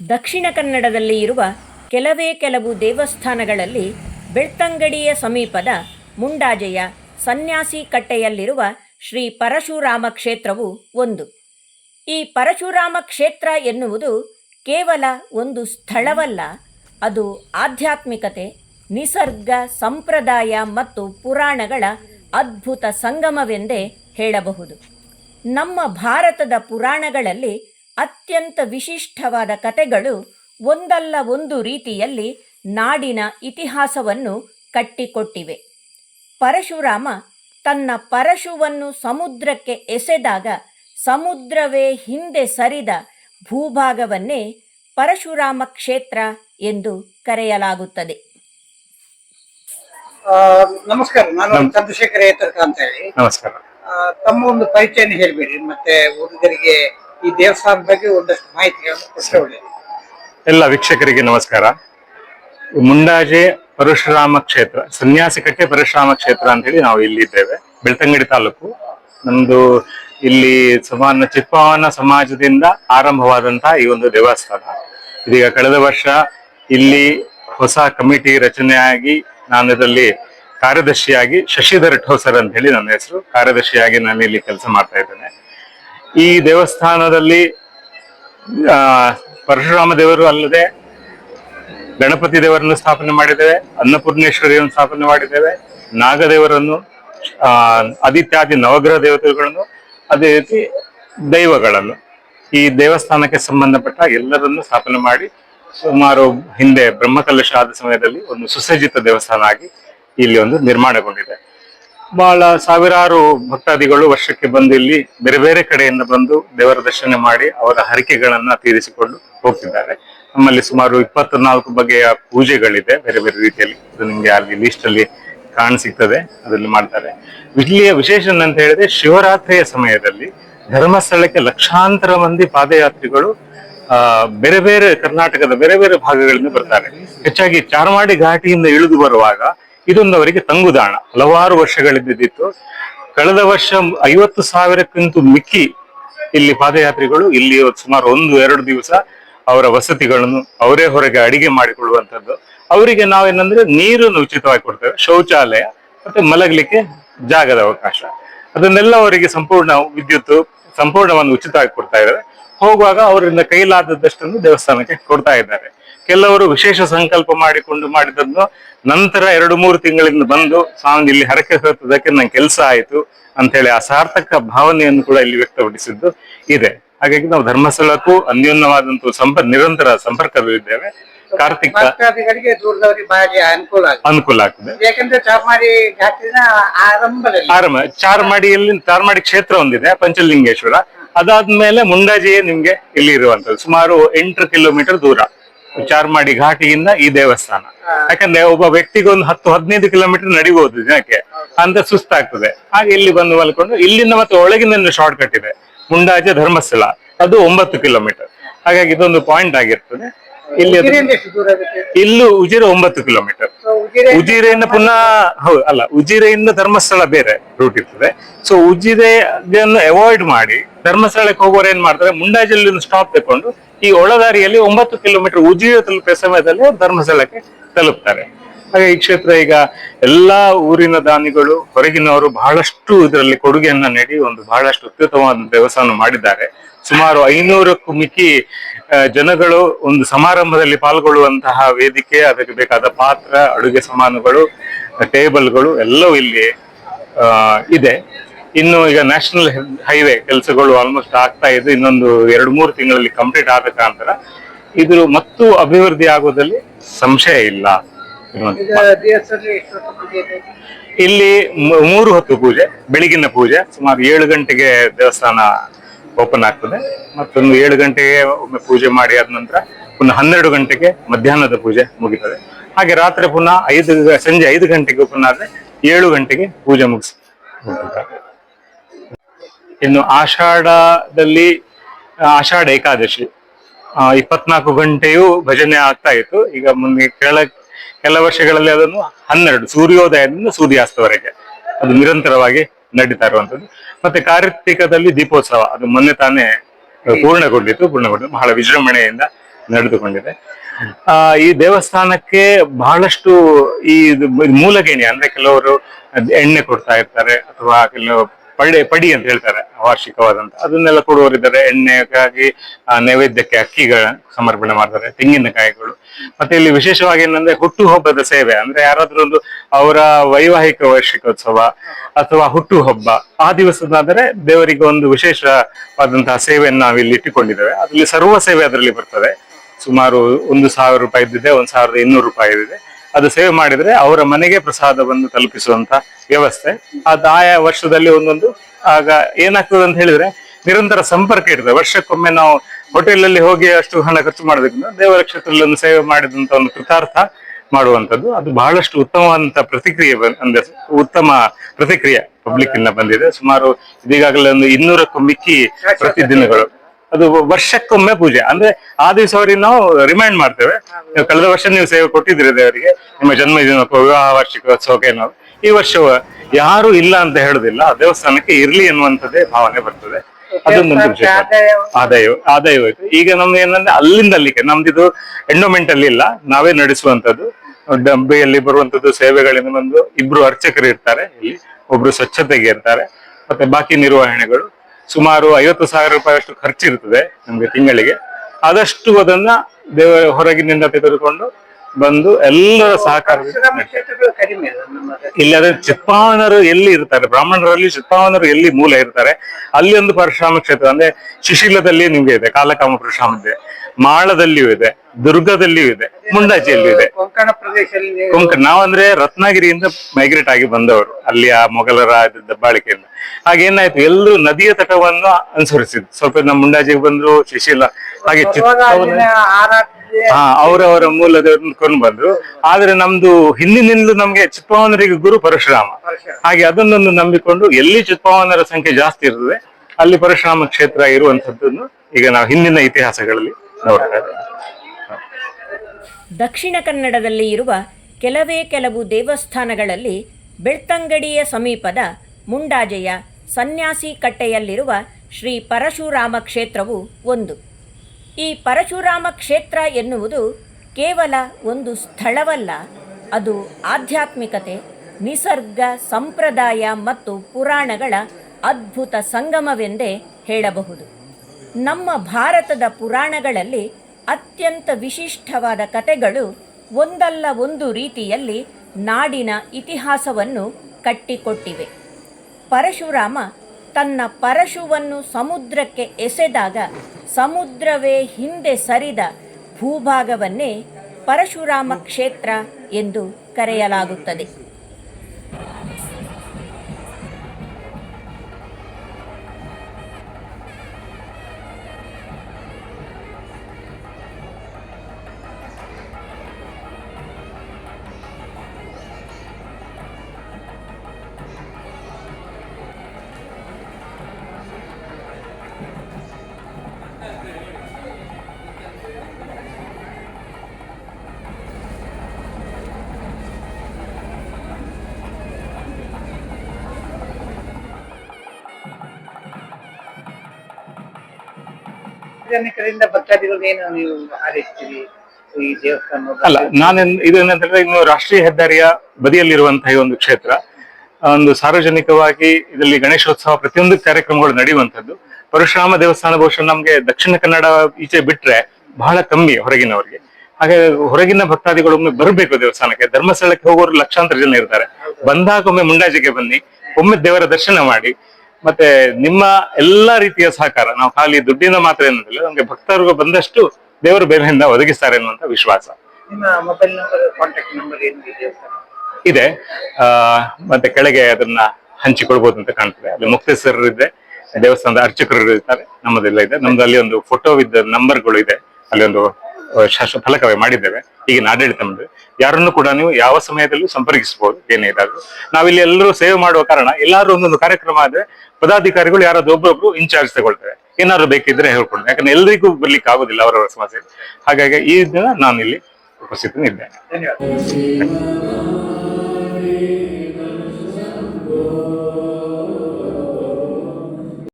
ದಕ್ಷಿಣ ಕನ್ನಡದಲ್ಲಿ ಇರುವ ಕೆಲವೇ ಕೆಲವು ದೇವಸ್ಥಾನಗಳಲ್ಲಿ ಬೆಳ್ತಂಗಡಿಯ ಸಮೀಪದ ಮುಂಡಾಜೆಯ ಸನ್ಯಾಸಿ ಕಟ್ಟೆಯಲ್ಲಿರುವ ಶ್ರೀ ಪರಶುರಾಮ ಕ್ಷೇತ್ರವು ಒಂದು. ಈ ಪರಶುರಾಮ ಕ್ಷೇತ್ರ ಎನ್ನುವುದು ಕೇವಲ ಒಂದು ಸ್ಥಳವಲ್ಲ, ಅದು ಆಧ್ಯಾತ್ಮಿಕತೆ, ನಿಸರ್ಗ, ಸಂಪ್ರದಾಯ ಮತ್ತು ಪುರಾಣಗಳ ಅದ್ಭುತ ಸಂಗಮವೆಂದೇ ಹೇಳಬಹುದು. ನಮ್ಮ ಭಾರತದ ಪುರಾಣಗಳಲ್ಲಿ ಅತ್ಯಂತ ವಿಶಿಷ್ಟವಾದ ಕಥೆಗಳು ಒಂದಲ್ಲ ಒಂದು ರೀತಿಯಲ್ಲಿ ನಾಡಿನ ಇತಿಹಾಸವನ್ನು ಕಟ್ಟಿಕೊಟ್ಟಿವೆ. ಪರಶುರಾಮ ತನ್ನ ಪರಶುವನ್ನು ಸಮುದ್ರಕ್ಕೆ ಎಸೆದಾಗ ಸಮುದ್ರವೇ ಹಿಂದೆ ಸರಿದ ಭೂಭಾಗವನ್ನೇ ಪರಶುರಾಮ ಕ್ಷೇತ್ರ ಎಂದು ಕರೆಯಲಾಗುತ್ತದೆ. ಆ, ನಮಸ್ಕಾರ. ನಾನು ಚಂದ್ರಶೇಖರ ಏತರ್ಕ ಅಂತ ಹೇಳಿ. ನಮಸ್ಕಾರ. ತಮ್ಮ ಒಂದು ಪರಿಚಯ ಹೇಳ್ಬೇಡಿ. ಮತ್ತೆ ಓದುಗರಿಗೆ ಈ ದೇವಸ್ಥಾನದ ಬಗ್ಗೆ ಒಂದಷ್ಟು ಮಾಹಿತಿಗಳನ್ನು ಕೊಟ್ಟರೆ ಒಳ್ಳೆಯದು ಎಲ್ಲ ವೀಕ್ಷಕರಿಗೆ ನಮಸ್ಕಾರ. ಮುಂಡಾಜೆ ಪರಶುರಾಮ ಕ್ಷೇತ್ರ ಸನ್ಯಾಸಿ ಕಟ್ಟೆ ಪರಶುರಾಮ ಕ್ಷೇತ್ರ ಅಂತ ಹೇಳಿ ನಾವು ಇಲ್ಲಿ ಇದ್ದೇವೆ ಬೆಳ್ತಂಗಡಿ ತಾಲೂಕು. ನಮ್ದು ಇಲ್ಲಿ ಸಮಾನ ಚಿಪ್ಪವನ ಸಮಾಜದಿಂದ ಆರಂಭವಾದಂತಹ ಈ ಒಂದು ದೇವಸ್ಥಾನ. ಇದೀಗ ಕಳೆದ ವರ್ಷ ಇಲ್ಲಿ ಹೊಸ ಕಮಿಟಿ ರಚನೆಯಾಗಿ ನಾನು ಇದರಲ್ಲಿ ಕಾರ್ಯದರ್ಶಿಯಾಗಿ ಶಶಿಧರ್ ಠೋಸರ್ ಅಂತ ಹೇಳಿ ನನ್ನ ಹೆಸರು. ಕಾರ್ಯದರ್ಶಿಯಾಗಿ ನಾನು ಇಲ್ಲಿ ಕೆಲಸ ಮಾಡ್ತಾ ಇದ್ದೇನೆ. ಈ ದೇವಸ್ಥಾನದಲ್ಲಿ ಪರಶುರಾಮ ದೇವರು ಅಲ್ಲದೆ ಗಣಪತಿ ದೇವರನ್ನು ಸ್ಥಾಪನೆ ಮಾಡಿದ್ದೇವೆ, ಅನ್ನಪೂರ್ಣೇಶ್ವರಿಯನ್ನು ಸ್ಥಾಪನೆ ಮಾಡಿದ್ದೇವೆ, ನಾಗದೇವರನ್ನು, ಆ, ಆದಿತ್ಯಾದಿ ನವಗ್ರಹ ದೇವತೆಗಳನ್ನು, ಅದೇ ರೀತಿ ದೈವಗಳನ್ನು. ಈ ದೇವಸ್ಥಾನಕ್ಕೆ ಸಂಬಂಧಪಟ್ಟ ಎಲ್ಲರನ್ನು ಸ್ಥಾಪನೆ ಮಾಡಿ ಸುಮಾರು ಹಿಂದೆ ಬ್ರಹ್ಮಕಲಶ ಆದ ಸಮಯದಲ್ಲಿ ಒಂದು ಸುಸಜ್ಜಿತ ದೇವಸ್ಥಾನ ಆಗಿ ಇಲ್ಲಿ ಒಂದು ನಿರ್ಮಾಣಗೊಂಡಿದೆ. ಬಹಳ ಸಾವಿರಾರು ಭಕ್ತಾದಿಗಳು ವರ್ಷಕ್ಕೆ ಬಂದು ಇಲ್ಲಿ ಬೇರೆ ಬೇರೆ ಕಡೆಯಿಂದ ಬಂದು ದೇವರ ದರ್ಶನ ಮಾಡಿ ಅವರ ಹರಿಕೆಗಳನ್ನ ತೀರಿಸಿಕೊಂಡು ಹೋಗ್ತಿದ್ದಾರೆ. ನಮ್ಮಲ್ಲಿ ಸುಮಾರು ಇಪ್ಪತ್ನಾಲ್ಕು ಬಗೆಯ ಪೂಜೆಗಳಿದೆ. ಬೇರೆ ಬೇರೆ ರೀತಿಯಲ್ಲಿ ಅದು ನಿಮ್ಗೆ ಅಲ್ಲಿ ಲಿಸ್ಟ್ ಅಲ್ಲಿ ಕಾಣ ಸಿಗ್ತದೆ ಅದರಲ್ಲಿ ಮಾಡ್ತಾರೆ. ಇಲ್ಲಿಯ ವಿಶೇಷ ಅಂತ ಹೇಳಿದ್ರೆ ಶಿವರಾತ್ರಿಯ ಸಮಯದಲ್ಲಿ ಧರ್ಮಸ್ಥಳಕ್ಕೆ ಲಕ್ಷಾಂತರ ಮಂದಿ ಪಾದಯಾತ್ರಿಗಳು ಬೇರೆ ಬೇರೆ ಕರ್ನಾಟಕದ ಬೇರೆ ಬೇರೆ ಭಾಗಗಳಿಂದ ಬರ್ತಾರೆ. ಹೆಚ್ಚಾಗಿ ಚಾರ್ಮಾಡಿ ಘಾಟಿಯಿಂದ ಇಳಿದು ಬರುವಾಗ ಇದೊಂದು ಅವರಿಗೆ ತಂಗುದಾಣ. ಹಲವಾರು ವರ್ಷಗಳಿದ್ದಿತ್ತು ಕಳೆದ ವರ್ಷ ಐವತ್ತು ಸಾವಿರಕ್ಕಿಂತ ಮಿಕ್ಕಿ ಇಲ್ಲಿ ಪಾದಯಾತ್ರಿಗಳು ಇಲ್ಲಿ ಸುಮಾರು ಒಂದು, ಎರಡು ದಿವಸ ಅವರ ವಸತಿಗಳನ್ನು ಅವರೇ ಹೊರಗೆ ಅಡಿಗೆ ಮಾಡಿಕೊಳ್ಳುವಂಥದ್ದು. ಅವರಿಗೆ ನಾವೇನಂದ್ರೆ ನೀರನ್ನು ಉಚಿತವಾಗಿ ಕೊಡ್ತೇವೆ. ಶೌಚಾಲಯ ಮತ್ತೆ ಮಲಗಲಿಕ್ಕೆ ಜಾಗದ ಅವಕಾಶ. ಅದನ್ನೆಲ್ಲ ಅವರಿಗೆ ಸಂಪೂರ್ಣ ವಿದ್ಯುತ್, ಸಂಪೂರ್ಣವನ್ನು ಉಚಿತವಾಗಿ ಕೊಡ್ತಾ ಇದ್ದಾರೆ. ಹೋಗುವಾಗ ಅವರಿಂದ ಕೈಲಾದದಷ್ಟನ್ನು ದೇವಸ್ಥಾನಕ್ಕೆ ಕೊಡ್ತಾ ಇದ್ದಾರೆ. ಕೆಲವರು ವಿಶೇಷ ಸಂಕಲ್ಪ ಮಾಡಿಕೊಂಡು ಮಾಡಿದ್ದನ್ನು ನಂತರ ಎರಡು ಮೂರು ತಿಂಗಳಿಂದ ಬಂದು ಸ್ವಾಮಿ ಇಲ್ಲಿ ಹರಕೆ ಹೊತ್ತದಕ್ಕೆ ನನ್ನ ಕೆಲಸ ಆಯ್ತು ಅಂತ ಹೇಳಿ ಆ ಸಾರ್ಥಕ ಭಾವನೆಯನ್ನು ಕೂಡ ಇಲ್ಲಿ ವ್ಯಕ್ತಪಡಿಸಿದ್ದು ಇದೆ. ಹಾಗಾಗಿ ನಾವು ಧರ್ಮಸ್ಥಳಕ್ಕೂ ಅನ್ಯೋನ್ಯವಾದಂತಹ ಸಂಪ ನಿರಂತರ ಸಂಪರ್ಕದಲ್ಲಿದ್ದೇವೆ. ಕಾರ್ತಿಕ ಭಕ್ತಾದಿಗಳಿಗೆ ದೂರದವರಿಗೆ ಬಹಳ ಅನುಕೂಲ ಆಗುತ್ತೆ. ಅನುಕೂಲ ಆಗ್ತದೆ. ಯಾಕಂದ್ರೆ ಚಾರ್ಮಾಡಿ ಘಾಟಿನ ಆರಂಭದಲ್ಲಿ. ಆರಂಭ ಚಾರ್ಮಾಡಿಯಲ್ಲಿ ಚಾರ್ಮಾಡಿ ಕ್ಷೇತ್ರ ಒಂದಿದೆ ಪಂಚಲಿಂಗೇಶ್ವರ. ಅದಾದ್ಮೇಲೆ ಮುಂಡಾಜಿಯೇ ನಿಮ್ಗೆ ಇಲ್ಲಿ ಇರುವಂತದ್ದು ಸುಮಾರು ಎಂಟು ಕಿಲೋಮೀಟರ್ ದೂರ. ಚಾರ್ಮಾಡಿ ಘಾಟಿಯಿಂದ ಈ ದೇವಸ್ಥಾನ. ಯಾಕಂದ್ರೆ ಒಬ್ಬ ವ್ಯಕ್ತಿಗೆ ಒಂದು ಹತ್ತು, ಹದಿನೈದು ಕಿಲೋಮೀಟರ್ ನಡಿಬಹುದು ದಿನಕ್ಕೆ ಅಂತ ಸುಸ್ತಾಗ್ತದೆ. ಹಾಗೆ ಇಲ್ಲಿ ಬಂದು ಮಲ್ಕೊಂಡು ಇಲ್ಲಿಂದ ಮತ್ತೆ ಒಳಗಿನ ಶಾರ್ಟ್ ಕಟ್ ಇದೆ. ಮುಂಡಾಜೆ ಧರ್ಮಸ್ಥಳ. ಅದು ಒಂಬತ್ತು ಕಿಲೋಮೀಟರ್ ಹಾಗಾಗಿ ಇದೊಂದು ಪಾಯಿಂಟ್ ಆಗಿರ್ತದೆ. ಇಲ್ಲಿ ಇಲ್ಲೂ ಉಜಿರೆ ಒಂಬತ್ತು ಕಿಲೋಮೀಟರ್. ಉಜಿರೆ ಉಜಿರೆಯಿಂದ ಪುನಃ ಹೌದು ಅಲ್ಲ ಉಜಿರೆಯಿಂದ ಧರ್ಮಸ್ಥಳ ಬೇರೆ ರೂಟ್ ಇರ್ತದೆ. ಸೊ ಉಜಿರೆಯನ್ನು ಅವಾಯ್ಡ್ ಮಾಡಿ ಧರ್ಮಸ್ಥಳಕ್ಕೆ ಹೋಗೋರು ಏನ್ ಮಾಡ್ತಾರೆ? ಮುಂಡಾಜಲ್ಲಿ ಒಂದು ಸ್ಟಾಪ್ ತಕೊಂಡು ಈ ಒಳದಾರಿಯಲ್ಲಿ ಒಂಬತ್ತು ಕಿಲೋಮೀಟರ್ ಉಜಿರೆ ತಲುಪಿದ ಸಮಯದಲ್ಲಿ ಧರ್ಮಸ್ಥಳಕ್ಕೆ ತಲುಪ್ತಾರೆ. ಹಾಗೆ ಈ ಕ್ಷೇತ್ರ ಈಗ ಎಲ್ಲಾ ಊರಿನ ದಾನಿಗಳು ಹೊರಗಿನವರು ಬಹಳಷ್ಟು ಇದರಲ್ಲಿ ಕೊಡುಗೆಯನ್ನ ನೀಡಿ ಒಂದು ಬಹಳಷ್ಟು ಅತ್ಯುತ್ತಮವಾದ ದೇವಸ್ಥಾನ ಮಾಡಿದ್ದಾರೆ. ಸುಮಾರು ಐನೂರಕ್ಕೂ ಮಿತಿ ಜನಗಳು ಒಂದು ಸಮಾರಂಭದಲ್ಲಿ ಪಾಲ್ಗೊಳ್ಳುವಂತಹ ವೇದಿಕೆ ಅದಕ್ಕೆ ಬೇಕಾದ ಪಾತ್ರ ಅಡುಗೆ ಸಾಮಾನುಗಳು ಟೇಬಲ್ಗಳು ಎಲ್ಲವೂ ಇಲ್ಲಿ ಇದೆ. ಇನ್ನು ಈಗ ನ್ಯಾಷನಲ್ ಹೈವೇ ಕೆಲಸಗಳು ಆಲ್ಮೋಸ್ಟ್ ಆಗ್ತಾ ಇದೆ. ಇನ್ನೊಂದು ಎರಡು ಮೂರು ತಿಂಗಳಲ್ಲಿ ಕಂಪ್ಲೀಟ್ ಆದ ಕಾಂತರ. ಇದು ಮತ್ತು ಅಭಿವೃದ್ಧಿ ಆಗೋದಲ್ಲಿ ಸಂಶಯ ಇಲ್ಲ? ಇಲ್ಲಿ ಮೂರು ಹೊತ್ತು ಪೂಜೆ ಬೆಳಗಿನ ಪೂಜೆ ಸುಮಾರು ಏಳು ಗಂಟೆಗೆ ದೇವಸ್ಥಾನ ಓಪನ್ ಆಗ್ತದೆ ಮತ್ತೊಂದು ಏಳು ಗಂಟೆಗೆ ಒಮ್ಮೆ ಪೂಜೆ ಮಾಡಿ ಆದ ನಂತರ ಪುನಃ ಹನ್ನೆರಡು ಗಂಟೆಗೆ ಮಧ್ಯಾಹ್ನದ ಪೂಜೆ ಮುಗಿತದೆ. ಹಾಗೆ ರಾತ್ರಿ ಪುನಃ ಐದು ಸಂಜೆ ಐದು ಗಂಟೆಗೆ ಓಪನ್ ಆದ್ರೆ ಏಳು ಗಂಟೆಗೆ ಪೂಜೆ ಮುಗಿಸ. ಇನ್ನು ಆಷಾಢದಲ್ಲಿ, ಆಷಾಢ ಏಕಾದಶಿ ಇಪ್ಪತ್ನಾಲ್ಕು ಗಂಟೆಯೂ ಭಜನೆ ಆಗ್ತಾ ಇತ್ತು. ಈಗ ಮುಂದೆ ಕೆಳ, ಕೆಲ ವರ್ಷಗಳಲ್ಲಿ ಅದನ್ನು ಹನ್ನೆರಡು, ಸೂರ್ಯೋದಯದಿಂದ ಸೂರ್ಯಾಸ್ತವರೆಗೆ. ಅದು ನಿರಂತರವಾಗಿ ನಡೀತಾ ಇರುವಂತದ್ದು ಮತ್ತೆ ಕಾರ್ತಿಕದಲ್ಲಿ ದೀಪೋತ್ಸವ ಅದು ಮೊನ್ನೆ ತಾನೇ ಪೂರ್ಣಗೊಂಡಿತ್ತು ಪೂರ್ಣಗೊಂಡಿತ್ತು ಬಹಳ ವಿಜೃಂಭಣೆಯಿಂದ ನಡೆದುಕೊಂಡಿದೆ. ಆ ಈ ದೇವಸ್ಥಾನಕ್ಕೆ ಬಹಳಷ್ಟು ಈ ಮೂಲಗೇಣಿ ಅಂದ್ರೆ ಕೆಲವರು ಎಣ್ಣೆ ಕೊಡ್ತಾ ಇರ್ತಾರೆ ಅಥವಾ ಕೆಲವು ಪಡೆ, ಪಡಿ ಅಂತ ಹೇಳ್ತಾರೆ, ವಾರ್ಷಿಕವಾದಂತ. ಅದನ್ನೆಲ್ಲ ಕೊಡುವರಿದ್ದಾರೆ ಎಣ್ಣೆಗಾಗಿ ನೈವೇದ್ಯಕ್ಕೆ ಅಕ್ಕಿಗಳ ಸಮರ್ಪಣೆ ಮಾಡ್ತಾರೆ ತೆಂಗಿನಕಾಯಿಗಳು ಮತ್ತೆ ಇಲ್ಲಿ ವಿಶೇಷವಾಗಿ ಏನಂದ್ರೆ ಹುಟ್ಟುಹಬ್ಬದ ಸೇವೆ. ಅಂದ್ರೆ ಯಾರಾದ್ರೂ ಒಂದು ಅವರ ವೈವಾಹಿಕ ವಾರ್ಷಿಕೋತ್ಸವ ಅಥವಾ ಹುಟ್ಟುಹಬ್ಬ, ಆ ದಿವಸದಾದರೆ ದೇವರಿಗೆ ಒಂದು ವಿಶೇಷವಾದಂತಹ ಸೇವೆಯನ್ನು ನಾವು ಇಲ್ಲಿ ಇಟ್ಟುಕೊಂಡಿದ್ದೇವೆ. ಅದರಲ್ಲಿ ಸರ್ವ ಸೇವೆ ಅದರಲ್ಲಿ ಬರ್ತದೆ. ಸುಮಾರು ಒಂದು ಸಾವಿರ ರೂಪಾಯಿ ಇದ್ದಿದೆ, ಒಂದು ಸಾವಿರದ ಇನ್ನೂರು ರೂಪಾಯಿ ಇದೆ ಅದು ಸೇವೆ ಮಾಡಿದ್ರೆ ಅವರ ಮನೆಗೆ ಪ್ರಸಾದವನ್ನು ತಲುಪಿಸುವಂತ ವ್ಯವಸ್ಥೆ. ಅದು ಆಯಾ ವರ್ಷದಲ್ಲಿ ಒಂದೊಂದು. ಆಗ ಏನಾಗ್ತದೆ ಅಂತ ಹೇಳಿದ್ರೆ ನಿರಂತರ ಸಂಪರ್ಕ ಇರ್ತದೆ. ವರ್ಷಕ್ಕೊಮ್ಮೆ ನಾವು ಹೋಟೆಲ್ ಅಲ್ಲಿ ಹೋಗಿ ಅಷ್ಟು ಹಣ ಖರ್ಚು ಮಾಡೋದಕ್ಕಿಂತ ದೇವರ ಕ್ಷೇತ್ರದಲ್ಲಿ ಒಂದು ಸೇವೆ ಮಾಡಿದಂತ ಒಂದು ಕೃತಾರ್ಥ ಮಾಡುವಂತದ್ದು ಅದು ಬಹಳಷ್ಟು ಉತ್ತಮವಾದಂತ ಪ್ರತಿಕ್ರಿಯೆ ಅಂದ್ರೆ ಉತ್ತಮ ಪ್ರತಿಕ್ರಿಯೆ ಪಬ್ಲಿಕ್ ಇಂದ ಬಂದಿದೆ. ಸುಮಾರು ಇದೀಗಾಗಲೇ ಒಂದು ಇನ್ನೂರಕ್ಕೂ ಮಿಕ್ಕಿ ಪ್ರತಿದಿನಗಳು. ಅದು ವರ್ಷಕ್ಕೊಮ್ಮೆ ಪೂಜೆ. ಅಂದ್ರೆ ಆ ದಿವಸ ಅವರಿಗೆ ನಾವು ರಿಮೈಂಡ್ ಮಾಡ್ತೇವೆ. ಕಳೆದ ವರ್ಷ ನೀವು ಸೇವೆ ಕೊಟ್ಟಿದ್ರಿ ದೇವರಿಗೆ ನಿಮ್ಮ ಜನ್ಮದಿನಕ್ಕೂ ವಿವಾಹ ವಾರ್ಷಿಕೋತ್ಸವಕ್ಕೆ ನಾವು. ಈ ವರ್ಷ ಯಾರು ಇಲ್ಲ ಅಂತ ಹೇಳುದಿಲ್ಲ. ಆ ದೇವಸ್ಥಾನಕ್ಕೆ ಇರ್ಲಿ ಎನ್ನುವಂಥದ್ದೇ ಭಾವನೆ ಬರ್ತದೆ. ಅದೊಂದೊಂದು ಆದಾಯ ಆದಾಯ ಹೋಯ್ತು ಈಗ ನಮ್ದು ಏನಂದ್ರೆ ಅಲ್ಲಿಂದ ಅಲ್ಲಿಗೆ. ನಮ್ದಿದು ಎಂಡೋಮೆಂಟ್ ಅಲ್ಲಿ ಇಲ್ಲ. ನಾವೇ ನಡೆಸುವಂತದ್ದು ಡಬ್ಬೆಯಲ್ಲಿ ಬರುವಂತದ್ದು ಸೇವೆಗಳಿಂದ ಬಂದು ಇಬ್ರು ಅರ್ಚಕರು ಇರ್ತಾರೆ. ಇಲ್ಲಿ ಒಬ್ರು ಸ್ವಚ್ಛತೆಗೆ ಇರ್ತಾರೆ. ಮತ್ತೆ ಬಾಕಿ ನಿರ್ವಹಣೆಗಳು. ಸುಮಾರು ಐವತ್ತು ಸಾವಿರ ರೂಪಾಯಿ ಖರ್ಚಿರುತ್ತದೆ ನಮಗೆ ನಮ್ಗೆ ತಿಂಗಳಿಗೆ. ಆದಷ್ಟು ಅದನ್ನ ದೇವ ಹೊರಗಿನಿಂದ ತೆಗೆದುಕೊಂಡು ಬಂದು ಎಲ್ಲರ ಸಹಕಾರ ಪರಶುರಾಮ ಕ್ಷೇತ್ರಗಳು ಕಡಿಮೆ ಅಲ್ಲ ಇಲ್ಲಿ ಅದೇ ಚಿತ್ಪಾವನರು ಎಲ್ಲಿ ಇರ್ತಾರೆ ಬ್ರಾಹ್ಮಣರಲ್ಲಿ ಚಿತ್ಪಾವನರು ಎಲ್ಲಿ ಮೂಲ ಇರ್ತಾರೆ ಅಲ್ಲಿ ಒಂದು ಪರಶುರಾಮ ಕ್ಷೇತ್ರ ಅಂದ್ರೆ ಶಿಶಿಲದಲ್ಲಿ ನಿಮ್ಗೆ ಇದೆ ಕಾಲಕಾಮ ಪರಶುರಾಮ ಇದೆ ಮಾಳದಲ್ಲಿಯೂ ಇದೆ ದುರ್ಗದಲ್ಲಿಯೂ ಇದೆ ಮುಂಡಾಚಿಯಲ್ಲಿಯೂ ಇದೆ. ಕೊಂಕಣ ಪ್ರದೇಶದಲ್ಲಿ ಕೊಂಕಣ ನಾವಂದ್ರೆ ರತ್ನಗಿರಿಯಿಂದ ಮೈಗ್ರೇಟ್ ಆಗಿ ಬಂದವರು ಅಲ್ಲಿ ಆ ಮೊಘಲರ ದಬ್ಬಾಳಿಕೆಯಿಂದ. ಹಾಗೇನಾಯ್ತು ಎಲ್ಲರೂ ನದಿಯ ತಟವನ್ನು ಅನುಸರಿಸಿದ್ರು. ಸ್ವಲ್ಪ ನಮ್ಮ ಮುಂಡಾಜಿಗೆ ಬಂದ್ರು ಶಿಶಿಲ ಹಾಗೆ ಹಾ ಅವರವರ ಮೂಲದವ್ರನ್ನ ಕೊಂಡು ಬಂದ್ರು. ಆದ್ರೆ ನಮ್ದು ಹಿಂದಿನಿಂದಲೂ ನಮ್ಗೆ ಚಿತ್ಪಾವನರಿಗೆ ಗುರು ಪರಶುರಾಮ. ಪರಶುರಾಮ. ಹಾಗೆ ಅದನ್ನೊಂದು ನಂಬಿಕೊಂಡು ಎಲ್ಲಿ ಚಿತ್ಪಾವನರ ಸಂಖ್ಯೆ ಜಾಸ್ತಿ ಇರ್ತದೆ ಅಲ್ಲಿ ಪರಶುರಾಮ ಕ್ಷೇತ್ರ ಇರುವಂತದ್ದನ್ನು ಈಗ ನಾವು ಹಿಂದಿನ ಇತಿಹಾಸಗಳಲ್ಲಿ ನೋಡ್ತಾ ಇದ್ದೇವೆ. ದಕ್ಷಿಣ ಕನ್ನಡದಲ್ಲಿ ಇರುವ ಕೆಲವೇ ಕೆಲವು ದೇವಸ್ಥಾನಗಳಲ್ಲಿ ಬೆಳ್ತಂಗಡಿಯ ಸಮೀಪದ ಮುಂಡಾಜೆಯ ಸನ್ಯಾಸಿ ಕಟ್ಟೆಯಲ್ಲಿರುವ ಶ್ರೀ ಪರಶುರಾಮ ಕ್ಷೇತ್ರವು ಒಂದು. ಈ ಪರಶುರಾಮ ಕ್ಷೇತ್ರ ಎನ್ನುವುದು ಕೇವಲ ಒಂದು ಸ್ಥಳವಲ್ಲ, ಅದು ಆಧ್ಯಾತ್ಮಿಕತೆ, ನಿಸರ್ಗ, ಸಂಪ್ರದಾಯ ಮತ್ತು ಪುರಾಣಗಳ ಅದ್ಭುತ ಸಂಗಮವೆಂದೇ ಹೇಳಬಹುದು. ನಮ್ಮ ಭಾರತದ ಪುರಾಣಗಳಲ್ಲಿ ಅತ್ಯಂತ ವಿಶಿಷ್ಟವಾದ ಕಥೆಗಳು ಒಂದಲ್ಲ ಒಂದು ರೀತಿಯಲ್ಲಿ ನಾಡಿನ ಇತಿಹಾಸವನ್ನು ಕಟ್ಟಿಕೊಟ್ಟಿವೆ. ಪರಶುರಾಮ ತನ್ನ ಪರಶುವನ್ನು ಸಮುದ್ರಕ್ಕೆ ಎಸೆದಾಗ ಸಮುದ್ರವೇ ಹಿಂದೆ ಸರಿದ ಭೂಭಾಗವನ್ನೇ ಪರಶುರಾಮ ಕ್ಷೇತ್ರ ಎಂದು ಕರೆಯಲಾಗುತ್ತದೆ. ದೇವಸ್ಥಾನ ಅಲ್ಲ ನಾನು ಇದು ಏನಂತ ಹೇಳಿದ್ರೆ ಇನ್ನು ರಾಷ್ಟ್ರೀಯ ಹೆದ್ದಾರಿಯ ಬದಿಯಲ್ಲಿರುವಂತಹ ಒಂದು ಕ್ಷೇತ್ರ ಒಂದು ಸಾರ್ವಜನಿಕವಾಗಿ ಇದರಲ್ಲಿ ಗಣೇಶೋತ್ಸವ ಪ್ರತಿಯೊಂದು ಕಾರ್ಯಕ್ರಮಗಳು ನಡೆಯುವಂತದ್ದು ಪರಶುರಾಮ ದೇವಸ್ಥಾನ ಬಹುಶಃ ನಮ್ಗೆ ದಕ್ಷಿಣ ಕನ್ನಡ ಈಚೆ ಬಿಟ್ರೆ ಬಹಳ ಕಮ್ಮಿ ಹೊರಗಿನವರಿಗೆ. ಹಾಗೆ ಹೊರಗಿನ ಭಕ್ತಾದಿಗಳು ಒಮ್ಮೆ ಬರಬೇಕು ದೇವಸ್ಥಾನಕ್ಕೆ. ಧರ್ಮಸ್ಥಳಕ್ಕೆ ಹೋಗೋರು ಲಕ್ಷಾಂತರ ಜನ ಇರ್ತಾರೆ. ಬಂದಾಗ ಒಮ್ಮೆ ಮುಂಡಾಜಿಗೆ ಬನ್ನಿ, ಒಮ್ಮೆ ದೇವರ ದರ್ಶನ ಮಾಡಿ ಮತ್ತೆ ನಿಮ್ಮ ಎಲ್ಲಾ ರೀತಿಯ ಸಹಕಾರ ನಾವು ಖಾಲಿ ದುಡ್ಡಿನ ಮಾತ್ರ ಏನಂತಿಲ್ಲ ನಮ್ಗೆ ಭಕ್ತರಿಗೆ ಬಂದಷ್ಟು ದೇವರು ಬೆಲೆಯಿಂದ ಒದಗಿಸ್ತಾರೆ ಅನ್ನುವಂತ ವಿಶ್ವಾಸ. ಇದೆ. ಆ ಮತ್ತೆ ಕೆಳಗೆ ಅದನ್ನ ಹಂಚಿಕೊಳ್ಬಹುದು ಅಂತ ಕಾಣ್ತದೆ. ಅಲ್ಲಿ ಮುಕ್ತೇಶ್ವರರು ಇದೆ ದೇವಸ್ಥಾನದ ಅರ್ಚಕರು ಇರ್ತಾರೆ ನಮ್ಮದೆಲ್ಲ ಇದೆ. ನಮ್ದು ಅಲ್ಲಿ ಒಂದು ಫೋಟೋ ವಿದ್ ನಂಬರ್ಗಳು ಇದೆ. ಅಲ್ಲಿ ಒಂದು ಶಾಶ್ವತ ಫಲಕವೇ ಮಾಡಿದ್ದೇವೆ. ಈಗಿನ ಆಡಳಿತ ಮಂಡಳಿ. ಯಾರನ್ನು ಕೂಡ ನೀವು ಯಾವ ಸಮಯದಲ್ಲೂ ಸಂಪರ್ಕಿಸಬಹುದು, ಏನೇ ಇದಾದ್ರು. ನಾವಿಲ್ಲಿ ಎಲ್ಲರೂ ಸೇವೆ ಮಾಡುವ ಕಾರಣ ಎಲ್ಲಾರು ಒಂದೊಂದು ಕಾರ್ಯಕ್ರಮ ಆದ್ರೆ ಪದಾಧಿಕಾರಿಗಳು ಯಾರಾದ್ರೂ ಒಬ್ಬೊಬ್ರು ಇನ್ಚಾರ್ಜ್ ತಗೊಳ್ತಾರೆ. ಏನಾದ್ರು ಬೇಕಿದ್ರೆ ಹೇಳ್ಕೊಡ್ತಾರೆ ಯಾಕಂದ್ರೆ ಎಲ್ರಿಗೂ ಬರ್ಲಿಕ್ಕೆ ಆಗುದಿಲ್ಲ ಅವರವರ ಸಮಸ್ಯೆ. ಹಾಗಾಗಿ ಈ ದಿನ ನಾನು ಇಲ್ಲಿ ಉಪಸ್ಥಿತನಿದ್ದೇನೆ. ಧನ್ಯವಾದ